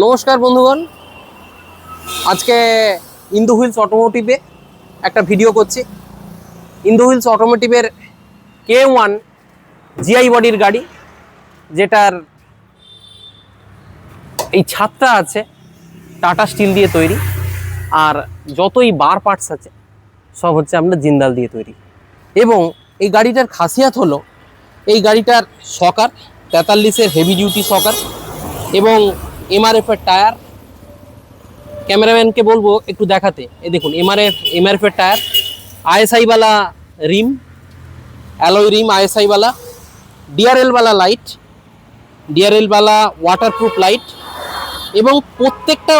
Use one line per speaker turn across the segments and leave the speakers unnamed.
নমস্কার বন্ধুগণ। আজকে ইন্দু হুইলস অটোমোটিভে একটা ভিডিও করছি। ইন্দু হুইলস অটোমোটিভের কে ওয়ান জিআই বডির গাড়ি, যেটার এই ছাদটা আছে টাটা স্টিল দিয়ে তৈরি। আর যতই বার পার্টস আছে, সব হচ্ছে আমরা জিন্দাল দিয়ে তৈরি। এবং এই গাড়িটার খাসিয়াত হলো, এই গাড়িটার সকার, তেতাল্লিশের হেভি ডিউটি সকার এবং এমআরএফের টায়ার ক্যামেরাম্যানকে বলব একটু দেখাতে। এ দেখুন এমআরএফ এমআরএফের টায়ার আইএসআইওয়ালা রিম অ্যালয় রিম আইএসআইওয়ালা ডিআরএলওয়ালা লাইট ডিআরএলওয়ালা ওয়াটারপ্রুফ লাইট এবং প্রত্যেকটা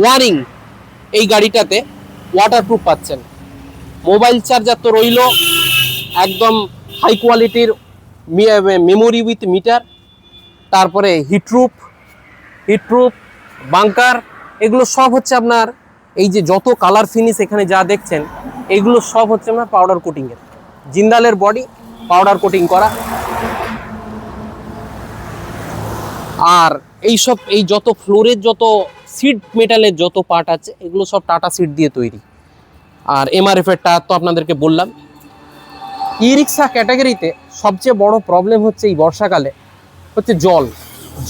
ওয়ারিং এই গাড়িটাতে ওয়াটারপ্রুফ পাচ্ছেন। মোবাইল চার্জার তো রইল একদম হাই কোয়ালিটির মেমোরি উইথ মিটার তারপরে হিটরুফ হিটপ্রুফ বাংকার এগুলো সব হচ্ছে আপনার এই যে যত কালার ফিনিশ এখানে যা দেখছেন, এগুলো সব হচ্ছে আপনার পাউডার কোটিংয়ের জিন্দালের বডি পাউডার কোটিং করা। আর এই সব, এই যত ফ্লোরের যত সিড মেটালের যত পার্ট আছে, এগুলো সব টাটা সিড দিয়ে তৈরি। আর এমআরএফ এর টায়ার তো আপনাদেরকে বললাম। ই রিক্সা ক্যাটাগরিতে সবচেয়ে বড় প্রবলেম হচ্ছে এই বর্ষাকালে হচ্ছে জল।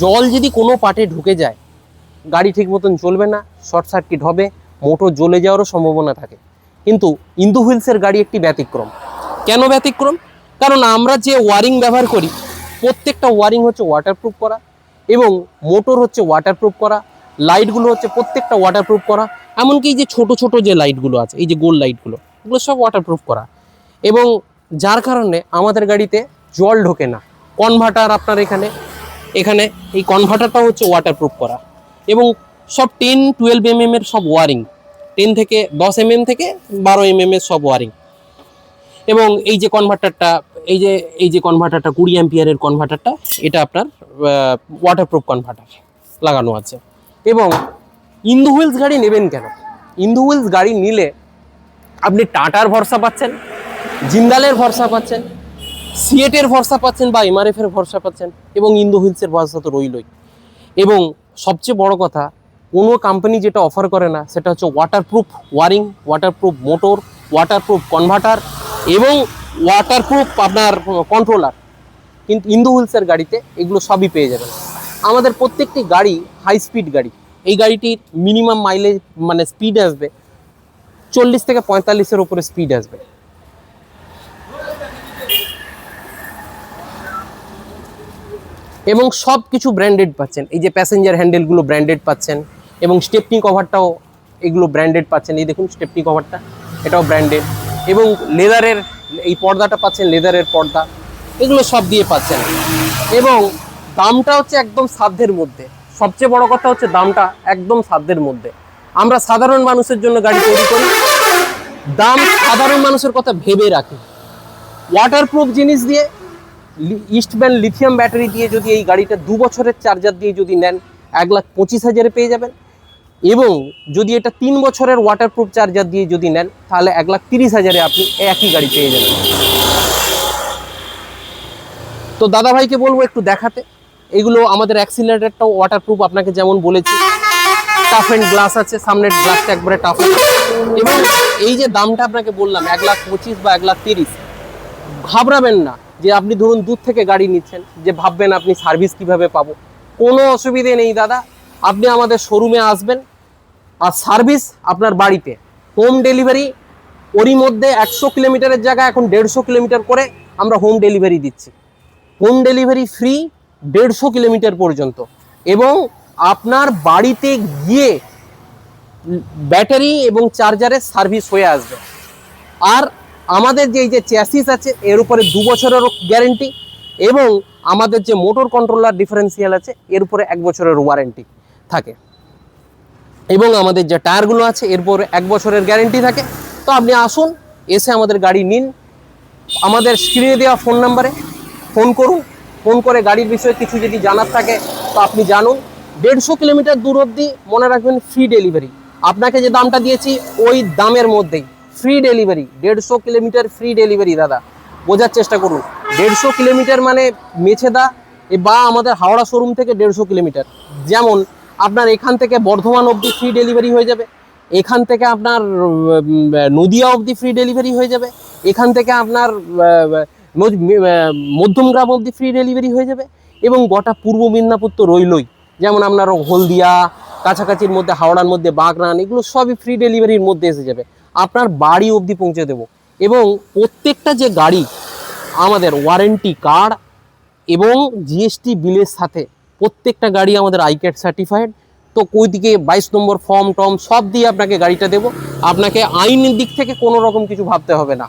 জল যদি কোনো পার্টে ঢুকে যায়, গাড়ি ঠিক মতন চলবে না, শর্ট সার্কিট হবে, মোটর জ্বলে যাওয়ারও সম্ভাবনা থাকে। কিন্তু ইন্দু হুইলসের গাড়ি একটি ব্যতিক্রম। কেন ব্যতিক্রম? কারণ আমরা যে ওয়ারিং ব্যবহার করি, প্রত্যেকটা ওয়ারিং হচ্ছে ওয়াটারপ্রুফ করা এবং মোটর হচ্ছে ওয়াটারপ্রুফ করা লাইটগুলো হচ্ছে প্রত্যেকটা ওয়াটারপ্রুফ করা, এমনকি এই যে ছোট ছোট যে লাইটগুলো আছে, এই যে গোল লাইটগুলো এগুলো সব ওয়াটারপ্রুফ করা। এবং যার কারণে আমাদের গাড়িতে জল ঢোকে না। কনভার্টার আপনার এখানে এখানে এই কনভার্টারটা হচ্ছে ওয়াটারপ্রুফ করা। এবং সব টেন টুয়েলভ এম এর সব ওয়ারিং টেন থেকে দশ এম থেকে বারো এম এর সব ওয়ারিং এবং এই যে কনভার্টারটা এই যে এই যে কনভার্টারটা কুড়ি অ্যাম্পিয়ারের কনভার্টারটা এটা আপনার ওয়াটারপ্রুফ কনভার্টার লাগানো আছে। এবং ইন্দু হুইলস গাড়ি নেবেন কেন? ইন্দু হুইলস গাড়ি নিলে আপনি টাটার ভরসা পাচ্ছেন, জিন্দালের ভরসা পাচ্ছেন সিয়েটের ভরসা পাচ্ছেন বা এমআরএফ এর ভরসা পাচ্ছেন এবং ইন্দু হুইলসের ভরসা তো রইলই। এবং সবচেয়ে বড় কথা, কোনো কোম্পানি যেটা অফার করে না, সেটা হচ্ছে waterproof wiring waterproof motor waterproof converter এবং ওয়াটারপ্রুফ আপনার কন্ট্রোলার কিন্তু ইন্দু হুইলসের গাড়িতে এগুলো সবই পেয়ে যাবেন। আমাদের প্রত্যেকটি গাড়ি হাই স্পিড গাড়ি। এই গাড়িটির মিনিমাম মাইলেজ মানে স্পিড আসবে চল্লিশ থেকে পঁয়তাল্লিশের উপরে স্পিড আসবে। এবং সব কিছু ব্র্যান্ডেড পাচ্ছেন। এই যে প্যাসেঞ্জার হ্যান্ডেলগুলো ব্র্যান্ডেড পাচ্ছেন এবং স্টেপনি কভারটাও এগুলো ব্র্যান্ডেড পাচ্ছেন। এই দেখুন স্টেপনি কভারটা এটাও ব্র্যান্ডেড এবং লেদারের এই পর্দাটা পাচ্ছেন লেদারের পর্দা, এগুলো সব দিয়ে পাচ্ছেন। এবং দামটা হচ্ছে একদম সাধ্যের মধ্যে। সবচেয়ে বড় কথা হচ্ছে দামটা একদম সাধ্যের মধ্যে। আমরা সাধারণ মানুষের জন্য গাড়ি তৈরি করি। দাম সাধারণ মানুষের কথা ভেবে রাখি। ওয়াটারপ্রুফ জিনিস দিয়ে ইস্টব্যান্ড লিথিয়াম ব্যাটারি দিয়ে যদি এই গাড়িটা দু বছরের চার্জার দিয়ে যদি নেন, এক লাখ পঁচিশ হাজারে পেয়ে যাবেন। এবং যদি এটা তিন বছরের ওয়াটারপ্রুফ চার্জার দিয়ে যদি নেন, তাহলে এক লাখ তিরিশ হাজারে আপনি একই গাড়ি পেয়ে যাবেন। তো দাদা ভাইকে বলব একটু দেখাতে। এগুলো আমাদের অ্যাক্সিলারেটারটাও ওয়াটারপ্রুফ আপনাকে যেমন বলেছি। টাফ অ্যান্ড গ্লাস আছে, সামনের গ্লাসটা একবারে টাফ এবং এই যে দামটা আপনাকে বললাম, এক লাখ পঁচিশ বা এক লাখ তিরিশ, ঘাবড়াবেন না। যে আপনি ধরুন দূর থেকে গাড়ি নিচ্ছেন, যে ভাববেন আপনি সার্ভিস কীভাবে পাবো। কোনো অসুবিধে নেই দাদা, আপনি আমাদের শোরুমে আসবেন, আর সার্ভিস আপনার বাড়িতে। হোম ডেলিভারি ওরই মধ্যে একশো কিলোমিটারের জায়গায় এখন দেড়শো কিলোমিটার করে আমরা হোম ডেলিভারি দিচ্ছি। হোম ডেলিভারি ফ্রি দেড়শো কিলোমিটার পর্যন্ত। এবং আপনার বাড়িতে গিয়ে ব্যাটারি এবং চার্জারের সার্ভিস হয়ে আসবে। আর আমাদের যে এই যে চ্যাসিস আছে, এর উপরে দু বছরেরও গ্যারেন্টি এবং আমাদের যে মোটর কন্ট্রোলার ডিফারেন্সিয়াল আছে, এর উপরে এক বছরের ওয়ারেন্টি থাকে। এবং আমাদের যে টায়ারগুলো আছে, এর উপরে এক বছরের গ্যারেন্টি থাকে। তো আপনি আসুন, এসে আমাদের গাড়ি নিন। আমাদের স্ক্রিনে দেওয়া ফোন নাম্বারে ফোন করুন। ফোন করে গাড়ির বিষয়ে কিছু যদি জানার থাকে, তো আপনি জানুন। দেড়শো কিলোমিটার দূর অবধি মনে রাখবেন ফ্রি ডেলিভারি আপনাকে যে দামটা দিয়েছি, ওই দামের মধ্যেই। ফ্রি ডেলিভারি দেড়শো কিলোমিটার ফ্রি ডেলিভারি দাদা। বোঝার চেষ্টা করুন। দেড়শো কিলোমিটার মানে মেছেদা বা আমাদের হাওড়া শোরুম থেকে দেড়শো কিলোমিটার। যেমন আপনার এখান থেকে বর্ধমান অবধি ফ্রি ডেলিভারি হয়ে যাবে। এখান থেকে আপনার নদিয়া অবধি ফ্রি ডেলিভারি হয়ে যাবে। এখান থেকে আপনার মধ্যমগ্রাম অবধি ফ্রি ডেলিভারি হয়ে যাবে এবং গোটা পূর্ব মেদিনীপুর তো রইলই। যেমন আপনার হলদিয়া, কাছাকাছির মধ্যে, হাওড়ার মধ্যে, বাগনান, এগুলো সবই ফ্রি ডেলিভারির মধ্যে এসে যাবে। আপনার বাড়ি অবধি পৌঁছে দেব। এবং প্রত্যেকটা যে গাড়ি, আমাদের ওয়ারেন্টি কার্ড এবং জিএসটি বিলের সাথে প্রত্যেকটা গাড়ি আমাদের আইকেট সার্টিফাইড তো ওই দিকে বাইশ নম্বর ফর্ম টর্ম সব দিয়ে আপনাকে গাড়িটা দেব। আপনাকে আইনের দিক থেকে কোনো রকম কিছু ভাবতে হবে না।